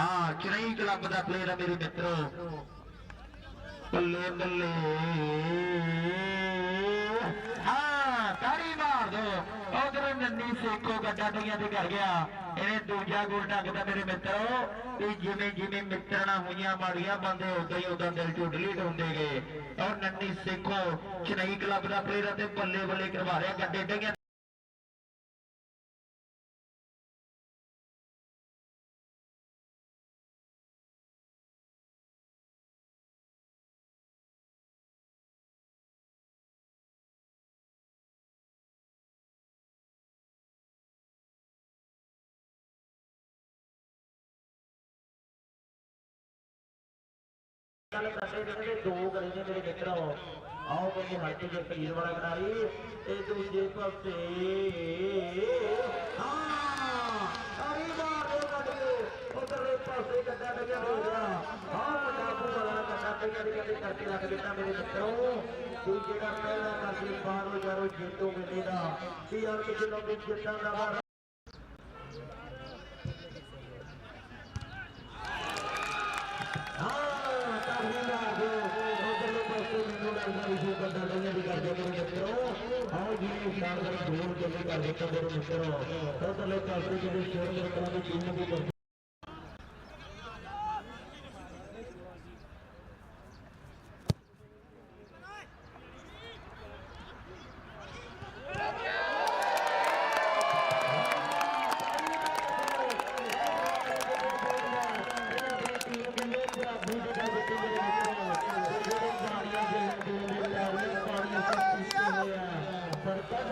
ਹਾਂ, ਚਰਈ ਕਲੱਬ ਦਾ ਪਲੇਅਰ ਆ ਮੇਰੇ ਮਿੱਤਰੋ। ਬੱਲੇ ਬੱਲੇ। ਹਾਂ, ਤਾੜੀ ਮਾਰ ਦੋ। ਉਧਰ ਨੰਨੀ ਸੇਕੋ ਗੱਡਾ ਟਈਆਂ ਤੇ ਕਰ ਗਿਆ। ਇਹਨੇ ਦੂਜਾ ਗੋਲ ਟੱਕਦਾ ਮੇਰੇ ਮਿੱਤਰੋ। ਵੀ ਜਿਵੇਂ ਜਿਵੇਂ ਮਿੱਤਰਣਾ ਹੋਈਆਂ, ਮਾੜੀਆਂ ਬੰਦੇ ਉਦਾਂ ਹੀ ਉਦਾਂ ਦਿਲ ਚੋਂ ਡਿਲੀਟ ਹੁੰਦੇ ਗਏ। ਔਰ ਨੰਨੀ ਸੇਕੋ ਚਨਈ ਕਲੱਬ ਦਾ ਪਲੇਅਰ ਤੇ ਬੱਲੇ ਬੱਲੇ ਕਰਵਾ ਰਿਹਾ, ਗੱਡੇ ਡੰਗਿਆ ਗੱਲ ਕਰਦੇ ਨੇ ਦੋ ਗਲੇ ਨੇ ਮੇਰੇ ਮਿੱਤਰੋ ਆਓ। ਕਹਿੰਦੇ ਹਲਕੇ ਜੇ ਪੀਰ ਵਾਲਾ ਖਿਡਾਰੀ ਤੇ ਦੂਜੇ ਪਾਸੇ। ਹਾਂ ਅਰੇ ਮਾਰ ਦੇ ਕੱਢ ਉਧਰਲੇ ਪਾਸੇ ਕੱਢਾ ਲੱਗਿਆ ਹੋ ਗਿਆ ਹਾਂ ਕਾਬੂ ਵਾਲਾ ਕੱਢਾ ਲੱਗਿਆ ਦੀ ਕਹਿੰਦੇ, ਕਰਕੇ ਲੱਗ ਦਿੱਤਾ ਮੇਰੇ ਮਿੱਤਰੋ। ਦੂਜੇ ਦਾ ਪਹਿਲਾ ਕਰਕੇ ਬਾਹਰੋਂ ਜਾਰੋ ਜੇਤੂ ਮਿਲੇ ਦਾ। ਕੀ ਕਿਸੇ ਨੂੰ ਜਿੱਤਾਂ ਦਾ ਵਾਰ ਹਾਂ ਤਾੜੀ ਮਾਰ ਦਿਓ ਉਧਰਲੇ ਪਾਸੇ ਮੈਨੂੰ ਲੱਗਦਾ ਵੀ ਜੋ ਬੰਦਾ ਨਹੀਂ ਵੀ ਕਰਦੇ ਮੇਰੇ ਮਿੱਤਰੋ। ਆਓ ਜੀ ਸ਼ਾਨਦਾਰ ਗੋਲ ਜਲਦੀ ਕਰ ਮੇਰੇ ਮਿੱਤਰੋ। ਉਧਰਲੇ ਪਾਸੇ ਜਿਹੜੇ ਸ਼ੇਰ ਮੇਰੇ ਦੀ ਟੀਮ ਵੀ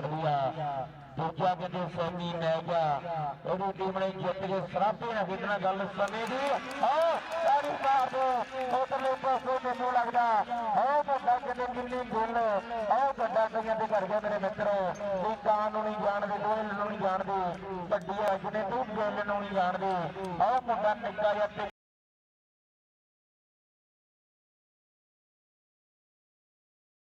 ਯਾਰ ਨੂਰਪੁਰ ਆ। ਦੂਜਾ ਕਿਤੇ ਸੈਮੀ ਲੈ ਗਿਆ ਉਹਦੀ ਟੀਮ ਨੇ ਜਿੱਤ ਕੇ ਸਰਾਪੇ ਨਾਲ ਖੇਡਣਾ ਗੱਲ ਸਮੇਂ ਦੀ। ਆਓ ਤਾੜੀ ਮਾਰ ਦੋ ਉਧਰਲੇ ਪਾਸੇ ਮੈਨੂੰ ਲੱਗਦਾ ਆਓ ਵੱਡਾ ਕਿਤੇ ਕਿੰਨੀ ਗੁੱਲ ਆਓ ਵੱਡਾ ਕਈਆਂ ਕਰ ਗਿਆ ਮੇਰੇ ਮਿੱਤਰੋ। ਇਹ ਕਾਂ ਨੂੰ ਨਹੀਂ ਜਾਣਦੇ ਦੋਹਲ ਨੂੰ ਨਹੀਂ ਜਾਣਦੇ। ਵੱਡੀ ਆ ਨੇ ਤੂੰ ਗੱਲ ਨੂੰ ਨਹੀਂ ਜਾਣਦੇ। ਆਓ ਮੁੰਡਾ ਨਿੱਕਾ ਜਿਹਾ